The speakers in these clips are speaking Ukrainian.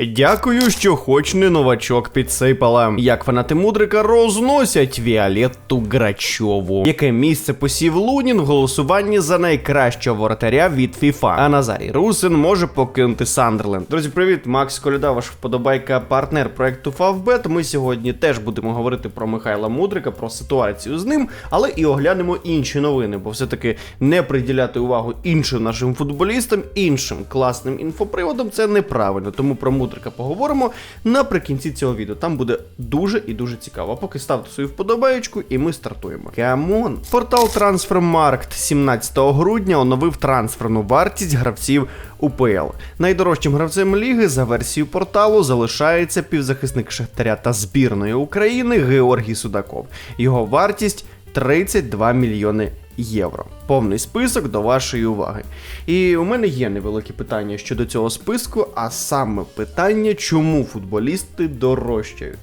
Дякую, що хоч не новачок підсипала. Як фанати мудрика розносять Віолетту Грачову. Яке місце посів Лунін в голосуванні за найкращого воротаря від FIFA. А Назарій Русин може покинути Сандерленд. Друзі, привіт, Макс Коляда, ваш вподобайка, партнер проекту Favbet. Ми сьогодні теж будемо говорити про Михайла Мудрика, про ситуацію з ним, але і оглянемо інші новини, бо все-таки не приділяти увагу іншим нашим футболістам, іншим класним інфоприводам це неправильно. Тому про Мудрика поговоримо наприкінці цього відео. Там буде дуже і дуже цікаво. Поки ставте свою вподобаєчку, і ми стартуємо. Камон! Портал Transfermarkt 17 грудня оновив трансферну вартість гравців УПЛ. Найдорожчим гравцем ліги за версією порталу залишається півзахисник Шахтаря та збірної України Георгій Судаков. Його вартість 32 мільйони євро. Повний список до вашої уваги. І у мене є невелике питання щодо цього списку, а саме питання, чому футболісти дорожчають.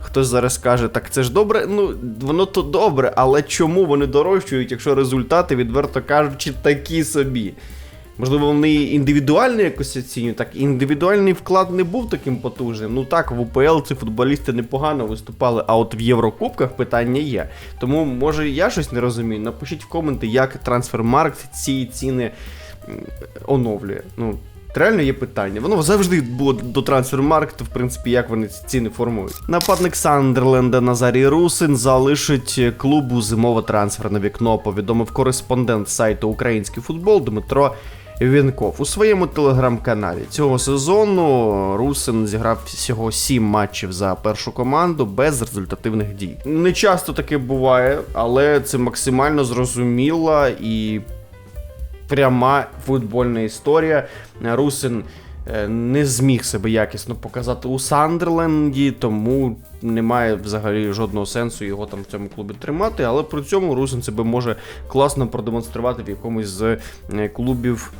Хтось зараз скаже, так це ж добре. Ну, воно то добре, але чому вони дорожчають, якщо результати, відверто кажучи, такі собі? Можливо, вони індивідуально якось оцінюють. Так, індивідуальний вклад не був таким потужним. Ну так, в УПЛ ці футболісти непогано виступали, а от в Єврокубках питання є. Тому, може, я щось не розумію. Напишіть в коменти, як трансфермаркт ці ціни оновлює. Ну, Реально є питання. Воно завжди було до трансфермаркету, в принципі, як вони ці ціни формують. Нападник Сандерленда Назарій Русин залишить клубу зимове трансферне вікно, повідомив кореспондент сайту Український футбол Дмитро. Вінков у своєму телеграм-каналі цього сезону Русин зіграв всього 7 матчів за першу команду без результативних дій. Не часто таке буває, але це максимально зрозуміла і пряма футбольна історія. Русин е, не зміг себе якісно показати у Сандерленді, тому немає взагалі жодного сенсу його там в цьому клубі тримати. Але при цьому Русин себе може класно продемонструвати в якомусь з е, клубів.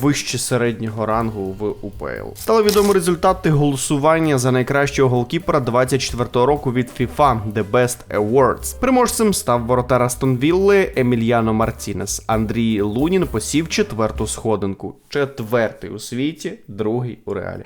Вище середнього рангу в УПЛ. Стали відомі результати голосування за найкращого голкіпера 24-го року від FIFA The Best Awards. Переможцем став воротар Астон Вілли Емільяно Мартінес. Андрій Лунін посів четверту сходинку. Четвертий у світі, другий у реалі.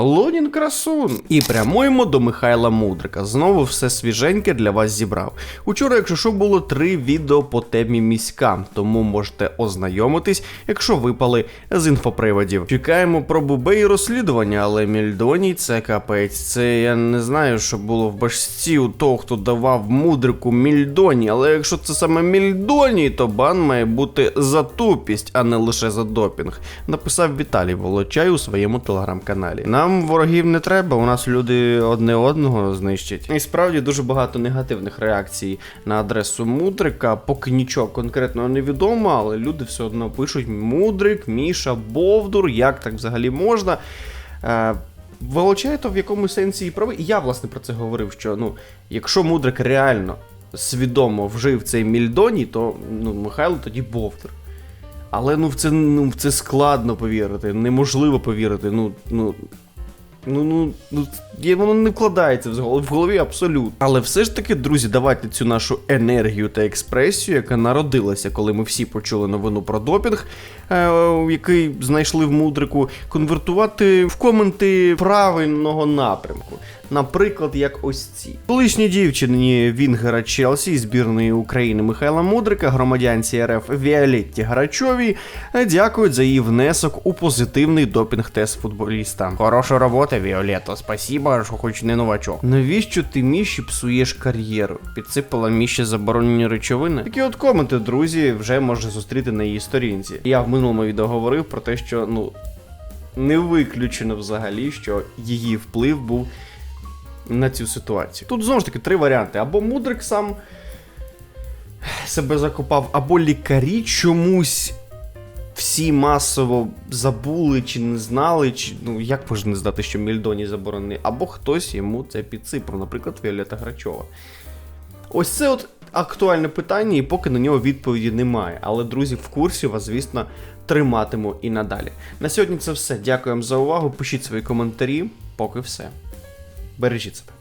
Лунін красун. І прямуємо до Михайла Мудрика. Знову все свіженьке для вас зібрав. Учора, якщо що, було три відео по темі міська, тому можете ознайомитись, якщо випали з інфоприводів. Чекаємо про бубе і розслідування, але Мільдоній це капець. Це я не знаю, що було в башці у того, хто давав мудрику Мільдоні. Але якщо це саме Мільдоній, то бан має бути за тупість, а не лише за допінг. Написав Віталій Волочай у своєму телеграм-каналі. Нам ворогів не треба, у нас люди одне одного знищать. І справді дуже багато негативних реакцій на адресу Мудрика. Поки нічого конкретного не відомо, але люди все одно пишуть: Мудрик, Міша, Бовдур, як так взагалі можна. Е, то в якомусь сенсі і правий. І я, власне, про це говорив, що ну, якщо Мудрик реально свідомо вжив цей мільдоній, то ну, Михайло тоді Бовдур. Але ну в це ну в це складно повірити, неможливо повірити. Ну, ну. Ну, ну, ну, воно не вкладається в голові, в голові абсолютно. Але все ж таки, друзі, давайте цю нашу енергію та експресію, яка народилася, коли ми всі почули новину про допінг, е, який знайшли в мудрику, конвертувати в коменти правильного напрямку. Наприклад, як ось ці. Колишній дівчині Вінгера Челсі збірної України Михайла Мудрика, громадянці РФ Віолетті Грачовій, е, дякують за її внесок у позитивний допінг-тест футболіста. Хороша робота, Віолетто, спасіба, що хоч не новачок. Навіщо ти Міші псуєш кар'єру? Підсипала Міші заборонені речовини? Такі от коменти, друзі, вже можна зустріти на її сторінці. Я в минулому відео говорив про те, що ну не виключено взагалі, що її вплив був на цю ситуацію. Тут знову ж таки три варіанти: або Мудрик сам себе закопав, або лікарі чомусь всі масово забули чи не знали, чи ну як можна не знати, що Мільдоні заборонений, або хтось йому це підсипав, наприклад, Віолета Грачова. Ось це от актуальне питання, і поки на нього відповіді немає. Але друзі, в курсі вас, звісно, триматиму і надалі. На сьогодні це все. Дякую вам за увагу. Пишіть свої коментарі. Поки все. Бережіть себе.